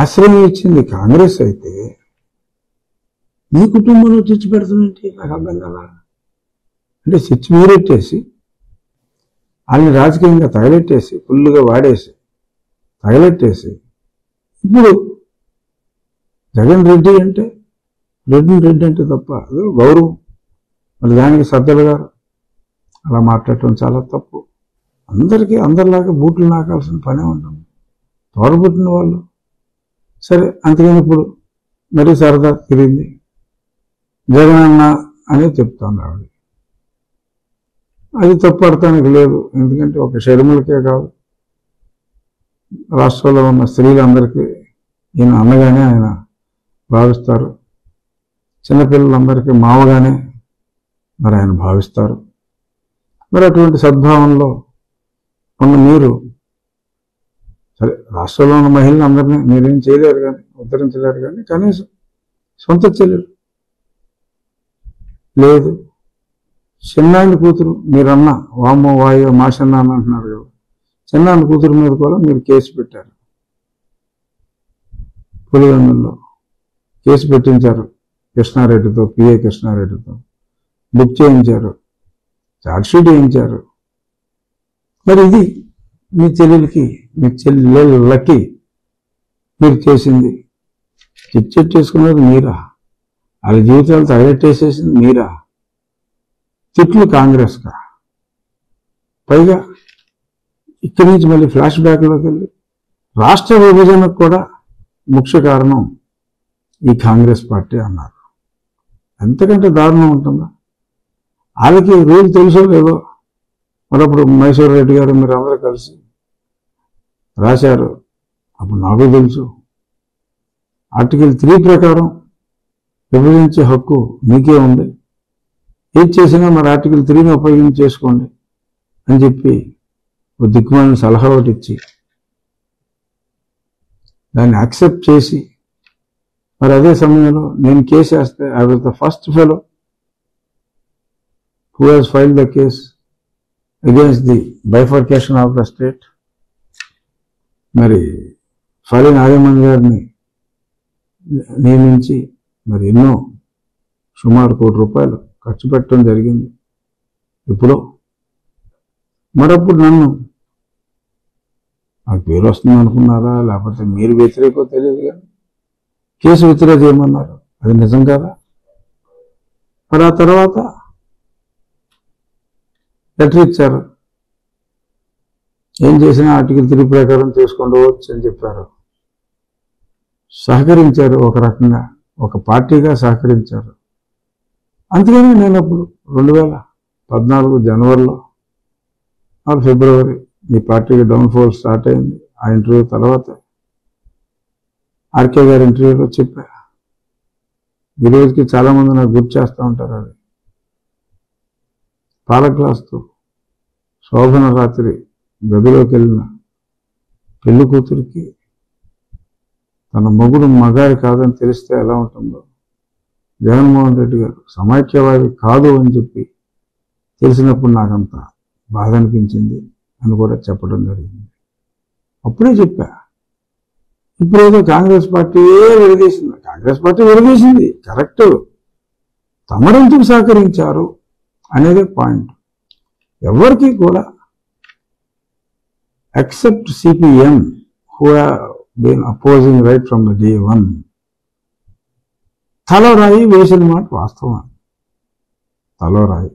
ఆశ్రయం ఇచ్చింది కాంగ్రెస్ అయితే మీ కుటుంబంలో తెచ్చి పెడుతుందంటే నాకు అర్థం కదా అంటే స్విచ్ మీరెట్టేసి వాళ్ళని రాజకీయంగా తగలెట్టేసి ఫుల్గా వాడేసి తగలెట్టేసి ఇప్పుడు జగన్ రెడ్డి అంటే రెడ్డి రెడ్డి అంటే తప్ప అదో గౌరవం. మరి దానికి సజ్జలు గారు అలా మాట్లాడటం చాలా తప్పు. అందరికీ అందరిలాగా బూట్లు నాకాల్సిన పనే ఉంటుంది తోడబుట్టిన వాళ్ళు సరే అందుకని ఇప్పుడు మరీ సరదా తిరిగింది జగనన్న అని చెప్తాను ఆవిడ అది తప్పడటానికి లేదు ఎందుకంటే ఒక షర్మిలకే కాదు. రాష్ట్రంలో ఉన్న స్త్రీలందరికీ ఈయన అన్నగానే ఆయన భావిస్తారు. చిన్నపిల్లలందరికీ మావగానే మరి ఆయన భావిస్తారు. మరి అటువంటి సద్భావంలో ఉన్న మీరు సరే రాష్ట్రంలో ఉన్న మహిళలు అందరినీ మీరేం చేయలేరు కానీ ఉద్ధరించలేరు కానీ కనీసం సొంత చెల్లెలు. లేదు. చిన్నాయన కూతురు మీరన్న వామో వాయో మా అని అంటున్నారు కదా. చిన్నాయన కూతురు మీద కూడా మీరు కేసు పెట్టారు. పులివెందుల్లో కేసు పెట్టించారు కృష్ణారెడ్డితో పిఏ కృష్ణారెడ్డితో. బుక్ చేయించారు. చార్జ్షీట్ వేయించారు. మరి ఇది మీ చెల్లెలకి మీ చెల్లెళ్ళకి మీరు చేసింది. చిట్ చేసుకున్నది మీరా? వాళ్ళ జీవితాలు తగలెట్టేసేసింది మీరా? తిట్లు కాంగ్రెస్గా పైగా ఇక్కడి నుంచి మళ్ళీ ఫ్లాష్ బ్యాక్లోకి వెళ్ళి రాష్ట్ర విభజనకు కూడా ముఖ్య కారణం ఈ కాంగ్రెస్ పార్టీ అన్నారు. ఎంతకంటే దారుణం ఉంటుందా? వాళ్ళకి రూల్ తెలుసో లేదో? మరప్పుడు మైసూర్ రెడ్డి గారు మీరు అందరూ కలిసి రాశారు. అప్పుడు నాకు తెలుసు. ఆర్టికల్ త్రీ ప్రకారం విభజించే హక్కు మీకే ఉంది. ఏది చేసినా మరి ఆర్టికల్ త్రీని ఉపయోగించి చేసుకోండి అని చెప్పి ఓ దిక్కుమాలిన సలహా ఒకటి ఇచ్చి దాన్ని యాక్సెప్ట్ చేసి మరి అదే సమయంలో నేను కేసు వేస్తే I was the first fellow who has file the case against the bifurcation of the state. మరి ఫలి నాగమణి గారిని నియమించి మరి ఎన్నో సుమారు కోటి రూపాయలు ఖర్చు పెట్టడం జరిగింది. ఇప్పుడు మరప్పుడు నన్ను నాకు పేరు వస్తుంది అనుకున్నారా? లేకపోతే మీరు వ్యతిరేకో తెలియదు కానీ కేసు వ్యతిరేకత ఏమన్నారు? అది నిజం కదా? మరి ఆ తర్వాత లెటర్ ఇచ్చారు. ఏం చేసినా ఆర్టికల్ త్రీ ప్రకారం తీసుకొని పోవచ్చు అని చెప్పారు. సహకరించారు ఒక రకంగా ఒక పార్టీగా సహకరించారు. అందుకనే నేను అప్పుడు రెండు వేల పద్నాలుగు జనవరిలో ఆరు ఫిబ్రవరి ఈ పార్టీకి డౌన్ఫాల్ స్టార్ట్ అయింది. ఆ ఇంటర్వ్యూ తర్వాత ఆర్కే గారి ఇంటర్వ్యూలో చెప్పా. ఈ రోజుకి చాలామంది నాకు గుర్తు చేస్తూ ఉంటారు అది. పాల గ్లాస్తో శోభన రాత్రి గదిలోకి వెళ్ళిన పెళ్ళి కూతురికి తన మొగుడు మగారి కాదని తెలిస్తే ఎలా ఉంటుందో. జగన్మోహన్ రెడ్డి గారు సమైక్యవాది కాదు అని చెప్పి తెలిసినప్పుడు నాకంత బాధ అనిపించింది అని కూడా చెప్పడం జరిగింది. అప్పుడే చెప్పా. ఇప్పుడేదో కాంగ్రెస్ పార్టీ విడదీసింది కాంగ్రెస్ పార్టీ విడదీసింది కరెక్ట్. తమరెందుకు సహకరించారు అనేది పాయింట్. ఎవరికి కూడా except CPM who have been opposing right from the day one. Thalorai, ವೇಷನ್ ಮಾಡಿ Thalorai.